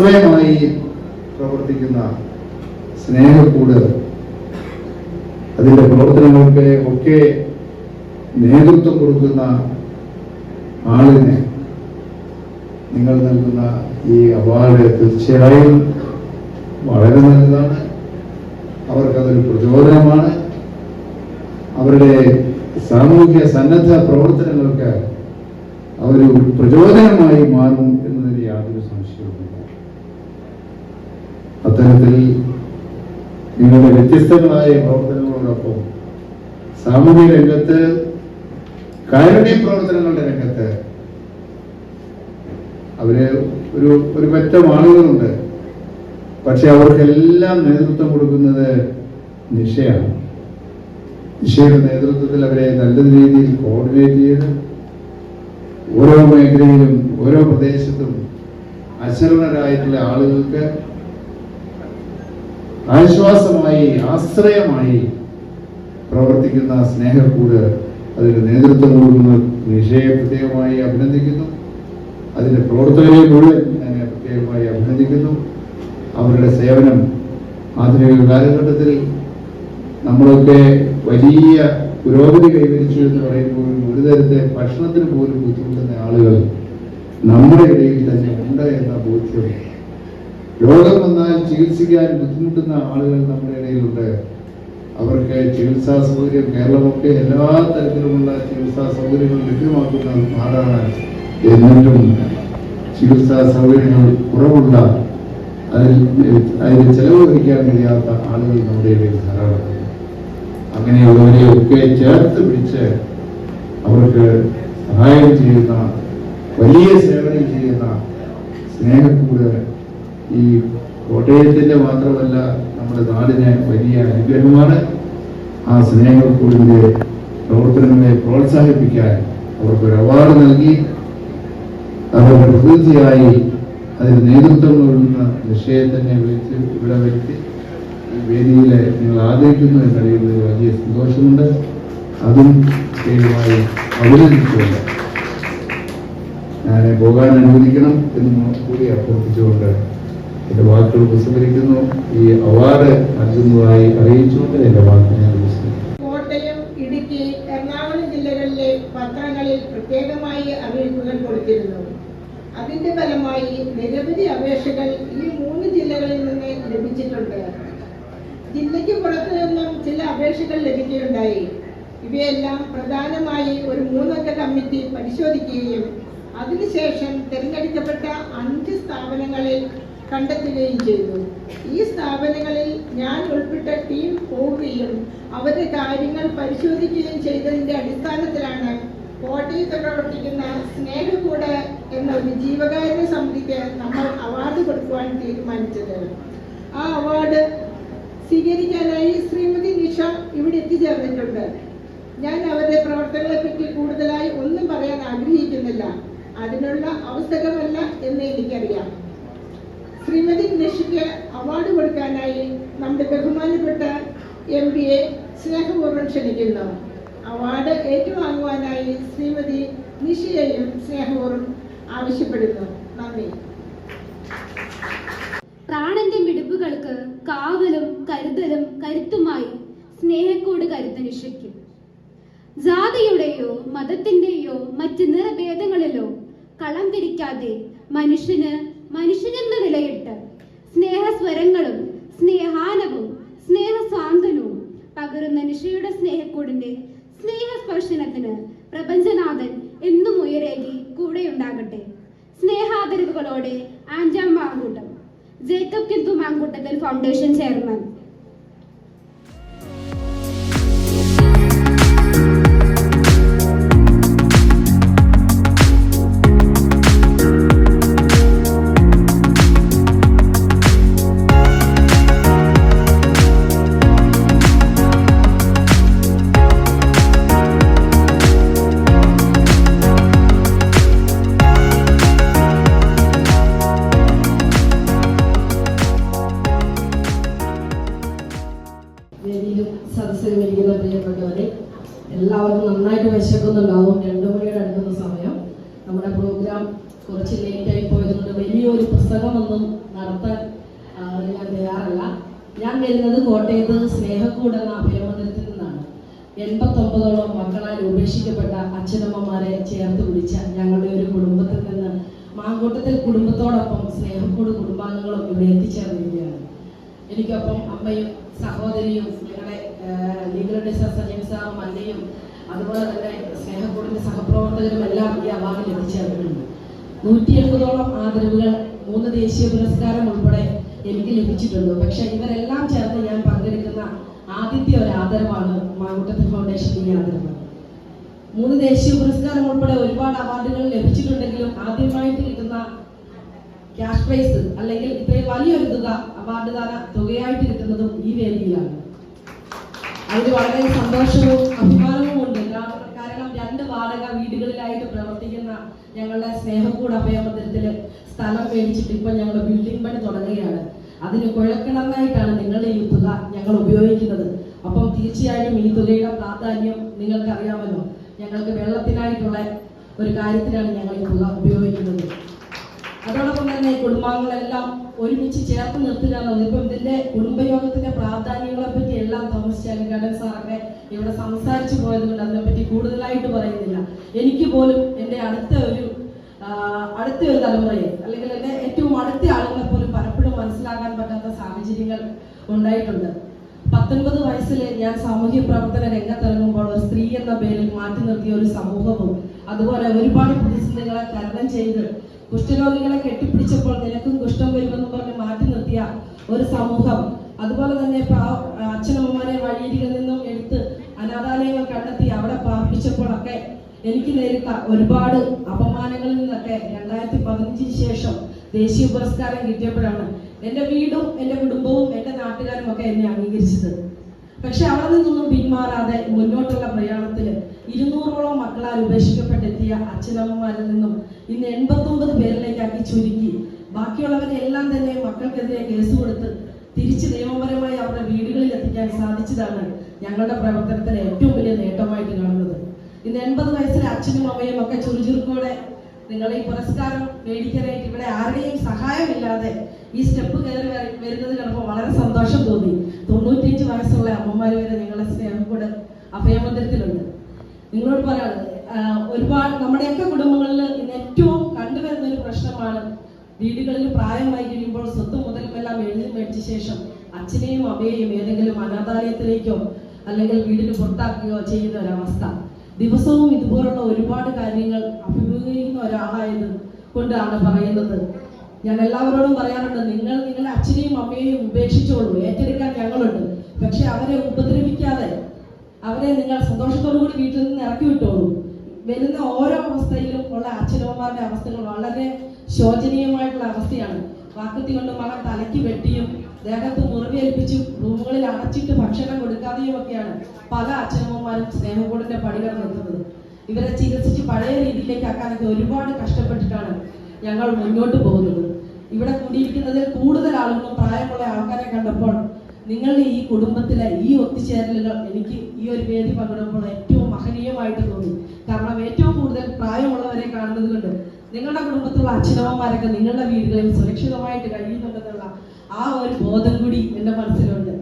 ആശ്രയമായി പ്രവർത്തിക്കുന്ന സ്നേഹക്കൂട് അതിന്റെ പ്രവർത്തനങ്ങൾക്ക് ഒക്കെ നേതൃത്വം കൊടുക്കുന്ന ആളിനെ നിങ്ങൾ നൽകുന്ന ഈ അവാർഡ് തീർച്ചയായും വളരെ നല്ലതാണ്. അവർക്കതൊരു പ്രചോദനമാണ്. അവരുടെ സാമൂഹ്യ സന്നദ്ധ പ്രവർത്തനങ്ങൾക്ക് അതൊരു പ്രചോദനമായി മാറും അത്തരത്തിൽ നിങ്ങളുടെ വ്യത്യസ്തങ്ങളായ പ്രവർത്തനങ്ങളോടൊപ്പം സാമൂഹ്യ രംഗത്ത് കാരുണ്യ പ്രവർത്തനങ്ങളുടെ രംഗത്ത് അവർ ഒരു ഒരു പറ്റം ആളുകളുണ്ട്. പക്ഷെ അവർക്കെല്ലാം നേതൃത്വം കൊടുക്കുന്നത് നിഷയാണ്. നിഷയുടെ നേതൃത്വത്തിൽ അവരെ നല്ല രീതിയിൽ കോർഡിനേറ്റ് ചെയ്ത് ഓരോ മേഖലയിലും ഓരോ പ്രദേശത്തും അശ്രമരായിട്ടുള്ള ആളുകൾക്ക് ആശ്വാസമായി ആശ്രയമായി പ്രവർത്തിക്കുന്ന സ്നേഹക്കൂട് അതിന് നേതൃത്വം കൊടുക്കുന്ന. നിഷയെ പ്രത്യേകമായി അഭിനന്ദിക്കുന്നു. അതിന്റെ പ്രവർത്തകരെ മുഴുവൻ ഞാൻ പ്രത്യേകമായി അഭിനന്ദിക്കുന്നു. അവരുടെ സേവനം ആധുനിക കാലഘട്ടത്തിൽ നമ്മളൊക്കെ വലിയ പുരോഗതി കൈവരിച്ചു എന്ന് പറയുമ്പോൾ ഒരു തരത്തെ ഭക്ഷണത്തിന് പോലും ബുദ്ധിമുട്ടുന്ന ആളുകൾ നമ്മുടെ ഇടയിൽ തന്നെ ഉണ്ട് എന്ന ബോധ്യം രോഗം വന്നാൽ ചികിത്സിക്കാൻ ബുദ്ധിമുട്ടുന്ന ആളുകൾ നമ്മുടെ ഇടയിലുണ്ട്. അവർക്ക് ചികിത്സാ സൗകര്യം കേരളമൊക്കെ എല്ലാ തരത്തിലുമുള്ള ചികിത്സാ സൗകര്യങ്ങൾ ലഭ്യമാക്കുന്ന നാടാണ് എന്നിട്ടും ചികിത്സാ സൗകര്യങ്ങൾ കുറവുള്ള അതിൽ അതിന് ചെലവ് വഹിക്കാൻ കഴിയാത്ത ആളുകൾ നമ്മുടെ ഇടയിൽ ധാരാളം. അങ്ങനെയുള്ളവരെ ഒക്കെ ചേർത്ത് പിടിച്ച് അവർക്ക് സഹായം ചെയ്യുന്ന വലിയ സേവനം ചെയ്യുന്ന സ്നേഹക്കൂട് ഈ കോട്ടയത്തിന്റെ മാത്രമല്ല നമ്മുടെ നാടിന് വലിയ അനുഗ്രഹമാണ്. ആ സ്നേഹക്കൂടിന്റെ പ്രവർത്തനങ്ങളെ പ്രോത്സാഹിപ്പിക്കാൻ അവർക്കൊരു അവാർഡ് നൽകി. അവരുടെ പ്രതിനിധിയായി അതിന് നേതൃത്വം നൽകുന്ന നിശ്ചയത്തിനെ വിളിച്ച് ഇവിടെ വെച്ച് ഈ വേദിയിൽ നിങ്ങൾ ആദരിക്കുന്നു എന്നറിയുന്നതിൽ വലിയ സന്തോഷമുണ്ട്. അതും ദൈവമായി അഭിനന്ദിച്ചുകൊണ്ട് ഞാൻ പോകാൻ അനുവദിക്കണം എന്ന് കൂടി അഭ്യർത്ഥിച്ചുകൊണ്ട് എന്റെ വാക്കുകൾ ഉപസംഹരിക്കുന്നു. ഈ അവാർഡ് നൽകുന്നതായി അറിയിച്ചുകൊണ്ട് എന്റെ വാക്ക് ഞാൻ കോട്ടയം ഇടുക്കി എറണാകുളം ജില്ലകളിലെ പത്രങ്ങളിൽ പ്രത്യേകമായി അറിയിപ്പുകൾ കൊടുത്തിരുന്നു. അതിന്റെ ഫലമായി നിരവധി അപേക്ഷകൾ ഈ മൂന്ന് ജില്ലകളിൽ നിന്ന് ലഭിച്ചിട്ടുണ്ട്. ജില്ലയ്ക്ക് പുറത്തു നിന്നും ചില അപേക്ഷകൾ ലഭിക്കുകയുണ്ടായി. ഇവയെല്ലാം പ്രധാനമായി ഒരു മൂന്നംഗ കമ്മിറ്റി പരിശോധിക്കുകയും അതിനുശേഷം തിരഞ്ഞെടുക്കപ്പെട്ട അഞ്ച് സ്ഥാപനങ്ങളെ കണ്ടെത്തുകയും ചെയ്തു. ഈ സ്ഥാപനങ്ങളിൽ ഞാൻ ഉൾപ്പെട്ട ടീം പോവുകയും അവരുടെ കാര്യങ്ങൾ പരിശോധിക്കുകയും ചെയ്തതിന്റെ അടിസ്ഥാനത്തിലാണ് കോട്ടയത്ത് പ്രവർത്തിക്കുന്ന സ്നേഹകൂട എന്ന ഒരു ജീവകാരുണ്യ സമിതിക്ക് നമ്മൾ അവാർഡ് കൊടുക്കുവാൻ തീരുമാനിച്ചത്. ആ അവാർഡ് സ്വീകരിക്കാനായി ശ്രീമതി നിഷ ഇവിടെ എത്തിച്ചേർന്നിട്ടുണ്ട്. ഞാൻ അവരുടെ പ്രവർത്തനങ്ങളെ പറ്റി കൂടുതലായി ഒന്നും പറയാൻ ആഗ്രഹിക്കുന്നില്ല. അതിനുള്ള അവസരമല്ല എന്ന് എനിക്കറിയാം. ശ്രീമതി നിഷയ്ക്ക് അവാർഡ് കൊടുക്കാനായി നമ്മുടെ ബഹുമാനപ്പെട്ട എം പി എ സ്നേഹപൂർവം ക്ഷണിക്കുന്നു. അവാർഡ് ഏറ്റുവാങ്ങുവാനായി ശ്രീമതി നിഷയെയും സ്നേഹപൂർവം ആവശ്യപ്പെടുന്നു. നന്ദി. പ്രാണന്റെ മിടുപ്പുകൾക്ക് കാവലും കരുതലും കരുത്തുമായി സ്നേഹക്കോട് നിഷയ്ക്കും ജാതിയുടെയോ മതത്തിന്റെയോ മറ്റ് നിറഭേദങ്ങളിലോ കളം തിരിക്കാതെ മനുഷ്യന് മനുഷ്യനെന്ന നിലയിട്ട് സ്നേഹസ്വരങ്ങളും സ്നേഹാനവും സ്നേഹസ്വാന്തനവും പകരുന്ന നിഷയുടെ സ്നേഹക്കൂടിന്റെ സ്നേഹസ്പർശനത്തിന് പ്രപഞ്ചനാഥൻ എന്നും ഉയരേകി കൂടെയുണ്ടാകട്ടെ. സ്നേഹാദരവുകളോടെ ആൻജാം മാങ്കൂട്ടം ജേക്കബ് കിന്തു മാങ്കൂട്ടത്തിൽ ഫൗണ്ടേഷൻ ചെയർമാൻ എല്ലാവർക്കും നന്നായിട്ട് വിശക്കുന്നുണ്ടാവും. രണ്ടു മണിയുടെ അടുക്കുന്ന സമയം. നമ്മുടെ പ്രോഗ്രാം കുറച്ച് ലേറ്റായി പോയതുകൊണ്ട് വലിയൊരു പുസ്തകമൊന്നും നടത്താൻ ഞാൻ തയ്യാറല്ല. ഞാൻ വരുന്നത് കോട്ടയത്ത് സ്നേഹക്കൂട് എന്ന അഭയമന്ദിരത്തിൽ നിന്നാണ്. എൺപത്തൊമ്പതോളം മക്കളാൽ ഉപേക്ഷിക്കപ്പെട്ട അച്ഛനമ്മമാരെ ചേർത്ത് പിടിച്ച ഞങ്ങളുടെ ഒരു കുടുംബത്തിൽ നിന്ന് മാങ്കൂട്ടത്തിൽ കുടുംബത്തോടൊപ്പം സ്നേഹക്കൂട് കുടുംബാംഗങ്ങളും ഇവിടെ എത്തിച്ചേർന്നിരിക്കുകയാണ്. എനിക്കൊപ്പം അമ്മയും സഹോദരിയും ഞങ്ങളുടെ ലീഗൽ സജീവ സജീവ് സാറും അന്നയും അതുപോലെ തന്നെ സ്നേഹക്കൂടിന്റെ സഹപ്രവർത്തകരും എല്ലാം ഈ അവാർഡ് ലഭിച്ചിട്ടുണ്ട് നൂറ്റി എൺപതോളം ആദരവുകൾ മൂന്ന് ദേശീയ പുരസ്കാരം ഉൾപ്പെടെ എനിക്ക് ലഭിച്ചിട്ടുണ്ട്. പക്ഷെ ഇവരെല്ലാം ചേർന്ന് ഞാൻ പങ്കെടുക്കുന്ന ആദ്യത്തെ ഒരു ആദരവാണ് മാങ്കുട്ടത്തിൽ ഫൗണ്ടേഷൻ ഈ ആദരവ്. മൂന്ന് ദേശീയ പുരസ്കാരം ഉൾപ്പെടെ ഒരുപാട് അവാർഡുകൾ ലഭിച്ചിട്ടുണ്ടെങ്കിലും ആദ്യമായിട്ട് ക്യാഷ് പ്രൈസ് അല്ലെങ്കിൽ ഇത്രയും വലിയൊരു തുക അവാർഡ് ദാന തുകയായിട്ട് കിട്ടുന്നതും ഈ വേദിയിലാണ്. അതിന് വളരെ സന്തോഷവും അഭിമാനവും ഉണ്ട്. കാരണം രണ്ട് വാടക വീടുകളിലായിട്ട് പ്രവർത്തിക്കുന്ന ഞങ്ങളുടെ സ്നേഹക്കൂട് അഭയമന്ദിരത്തിൽ സ്ഥലം മേടിച്ചിട്ട് ഇപ്പൊ ഞങ്ങൾ ബിൽഡിംഗ് പണി തുടങ്ങുകയാണ്. അതിന് കുഴക്കിണറായിട്ടാണ് നിങ്ങളുടെ ഈ തുക ഞങ്ങൾ ഉപയോഗിക്കുന്നത്. അപ്പം തീർച്ചയായും ഈ തുകയുടെ പ്രാധാന്യം നിങ്ങൾക്ക് അറിയാമല്ലോ ഞങ്ങൾക്ക് വെള്ളത്തിനായിട്ടുള്ള ഒരു കാര്യത്തിനാണ് ഞങ്ങൾ ഈ തുക ഉപയോഗിക്കുന്നത്. അതോടൊപ്പം തന്നെ കുടുംബാംഗങ്ങളെല്ലാം ഒരുമിച്ച് ചേർത്ത് നിർത്തുക എന്നുള്ളത്. ഇപ്പം ഇതിന്റെ കുടുംബയോഗത്തിന്റെ പ്രാധാന്യങ്ങളെ പറ്റി എല്ലാം തോമസ് ചാലിക്കാടൻ സാറൊക്കെ ഇവിടെ സംസാരിച്ചു പോയതുകൊണ്ട് അതിനെപ്പറ്റി കൂടുതലായിട്ട് പറയുന്നില്ല. എനിക്ക് പോലും എന്റെ അടുത്ത ഒരു അടുത്ത ഒരു തലമുറയെ അല്ലെങ്കിൽ എന്റെ ഏറ്റവും അടുത്ത ആളുകളെ പോലും പലപ്പോഴും മനസ്സിലാക്കാൻ പറ്റാത്ത സാഹചര്യങ്ങൾ ഉണ്ടായിട്ടുണ്ട്. പത്തൊൻപത് വയസ്സിൽ ഞാൻ സാമൂഹ്യ പ്രവർത്തന രംഗത്തിറങ്ങുമ്പോൾ ഒരു സ്ത്രീ എന്ന പേരിൽ മാറ്റി നിർത്തിയ ഒരു സമൂഹവും അതുപോലെ ഒരുപാട് പ്രതിസന്ധികളെ തരണം ചെയ്ത് കുഷ്ഠരോഗികളെ കെട്ടിപ്പിടിച്ചപ്പോൾ നിനക്കും കുഷ്ഠം വരുമെന്ന് പറഞ്ഞ് മാറ്റി നിർത്തിയ ഒരു സമൂഹം. അതുപോലെ തന്നെ അച്ഛനമ്മമാരെ വഴിയരികളിൽ നിന്നും എടുത്ത് അനാഥാലയങ്ങൾ കണ്ടെത്തി അവിടെ പാർപ്പിച്ചപ്പോഴൊക്കെ എനിക്ക് നേരിട്ട ഒരുപാട് അപമാനങ്ങളിൽ നിന്നൊക്കെ രണ്ടായിരത്തി പതിനഞ്ചിന് ശേഷം ദേശീയ പുരസ്കാരം കിട്ടിയപ്പോഴാണ് എന്റെ വീടും എന്റെ കുടുംബവും എന്റെ നാട്ടുകാരും ഒക്കെ എന്നെ അംഗീകരിച്ചത്. പക്ഷെ അവിടെ നിന്നൊന്നും പിന്മാറാതെ മുന്നോട്ടുള്ള പ്രയാണത്തിൽ ഇരുന്നൂറോളം മക്കളാൽ ഉപേക്ഷിക്കപ്പെട്ടെത്തിയ അച്ഛനമ്മമാരിൽ നിന്നും ഇന്ന് എൺപത്തൊമ്പത് പേരിലേക്കാക്കി ചുരുക്കി. ബാക്കിയുള്ളവരെ എല്ലാം തന്നെ മക്കൾക്കെതിരെ കേസ് കൊടുത്ത് തിരിച്ച് നിയമപരമായി അവരുടെ വീടുകളിൽ എത്തിക്കാൻ സാധിച്ചതാണ് ഞങ്ങളുടെ പ്രവർത്തനത്തിലെ ഏറ്റവും വലിയ നേട്ടമായിട്ട് കാണുന്നത്. ഇന്ന് എൺപത് വയസ്സിലെ അച്ഛനും അമ്മയും ഒക്കെ ചുറുചുറുക്കോടെ നിങ്ങളെ ഈ പുരസ്കാരം മേടിക്കാനായിട്ട് ഇവിടെ ആരുടെയും സഹായമില്ലാതെ ഈ സ്റ്റെപ്പ് കയറി വരുന്നത് കണ്ടപ്പോൾ വളരെ സന്തോഷം തോന്നി. തൊണ്ണൂറ്റിയഞ്ച് വയസ്സുള്ള അമ്മമാർ വരെ നിങ്ങളെ സ്നേഹം കൂടെ അഭയമന്ദിരത്തിലുണ്ട്. നിങ്ങളോട് ആഹ് ഒരുപാട് നമ്മുടെയൊക്കെ കുടുംബങ്ങളിൽ ഇന്ന് ഏറ്റവും കണ്ടുവരുന്ന ഒരു പ്രശ്നമാണ് വീടുകളിൽ പ്രായമായി കഴിയുമ്പോൾ സ്വത്ത് മുതലുമെല്ലാം എഴുതി മേടിച്ച ശേഷം അച്ഛനെയും അമ്മയെയും ഏതെങ്കിലും അനാഥാലയത്തിലേക്കോ അല്ലെങ്കിൽ വീടിന് പുറത്താക്കുകയോ ചെയ്യുന്ന ഒരവസ്ഥ. ദിവസവും ഇതുപോലുള്ള ഒരുപാട് കാര്യങ്ങൾ അഭിമുഖീകരിക്കുന്ന ഒരാളായത് കൊണ്ടാണ് പറയുന്നത്. ഞാൻ എല്ലാവരോടും പറയാറുണ്ട് നിങ്ങൾ നിങ്ങളുടെ അച്ഛനെയും അമ്മയെയും ഉപേക്ഷിച്ചോളൂ ഏറ്റെടുക്കാൻ ഞങ്ങളുണ്ട്. പക്ഷെ അവരെ ഉപദ്രവിക്കാതെ അവരെ നിങ്ങൾ സന്തോഷത്തോടു കൂടി വീട്ടിൽ നിന്ന് ഇറക്കി വിട്ടോളൂ. വരുന്ന ഓരോ അവസ്ഥയിലും ഉള്ള അച്ഛനമ്മമാരുടെ അവസ്ഥകൾ വളരെ ശോചനീയമായിട്ടുള്ള അവസ്ഥയാണ്. വാക്കത്തി കൊണ്ട് മകൻ തലയ്ക്ക് വെട്ടിയും ദേഹത്ത് മുറിവേൽപ്പിച്ചും റൂമുകളിൽ അടച്ചിട്ട് ഭക്ഷണം കൊടുക്കാതെയും ഒക്കെയാണ് പല അച്ഛനമ്മമാരും സ്നേഹക്കൂടിന്റെ പടികൾ നിർത്തുന്നത് ഇവരെ ചികിത്സിച്ച് പഴയ രീതിയിലേക്ക് ആക്കാനൊക്കെ ഒരുപാട് കഷ്ടപ്പെട്ടിട്ടാണ് ഞങ്ങൾ മുന്നോട്ട് പോകുന്നത്. ഇവിടെ കൂടിയിരിക്കുന്നതിൽ കൂടുതൽ ആളുകളും പ്രായമുള്ള ആൾക്കാരെ കണ്ടപ്പോൾ നിങ്ങളുടെ ഈ കുടുംബത്തിലെ ഈ ഒത്തുചേരലുകൾ എനിക്ക് ഈ ഒരു വേദി പങ്കിടുമ്പോൾ ഏറ്റവും മഹനീയമായിട്ട് തോന്നി. കാരണം ഏറ്റവും കൂടുതൽ പ്രായമുള്ളവരെ കാണുന്നത് കൊണ്ട് നിങ്ങളുടെ കുടുംബത്തിലുള്ള അച്ഛനമ്മമാരൊക്കെ നിങ്ങളുടെ വീടുകളിൽ സുരക്ഷിതമായിട്ട് കഴിയുന്നുണ്ടെന്നുള്ള ആ ഒരു ബോധം കൂടി എന്റെ മനസ്സിലുണ്ട്.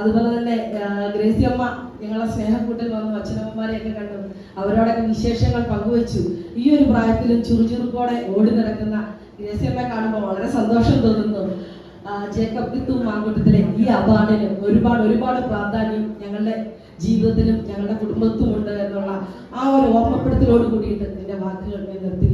അതുപോലെ തന്നെ ഗ്രേസി അമ്മ ഞങ്ങളെ സ്നേഹക്കൂട്ടിൽ വന്നു അച്ഛനമ്മമാരെയൊക്കെ കണ്ടു. അവരോടൊക്കെ വിശേഷങ്ങൾ പങ്കുവച്ചു. ഈ ഒരു പ്രായത്തിലും ചുറുചുറുക്കോടെ ഓടി നടക്കുന്ന ഗ്രേസി അമ്മയെ കാണുമ്പോൾ വളരെ സന്തോഷം തോന്നുന്നു. ജേക്കബ് കിത്തും മാങ്കൂട്ടത്തിലെ ഈ അവാർഡിന് ഒരുപാട് ഒരുപാട് പ്രാധാന്യം ഞങ്ങളുടെ ജീവിതത്തിലും ഞങ്ങളുടെ കുടുംബത്തും ഉണ്ട് എന്നുള്ള ആ ഒരു ഓർമ്മപ്പെടുത്തലോട് കൂടിയിട്ട് നിന്റെ വാക്കുകൾ ഞാൻ നന്ദി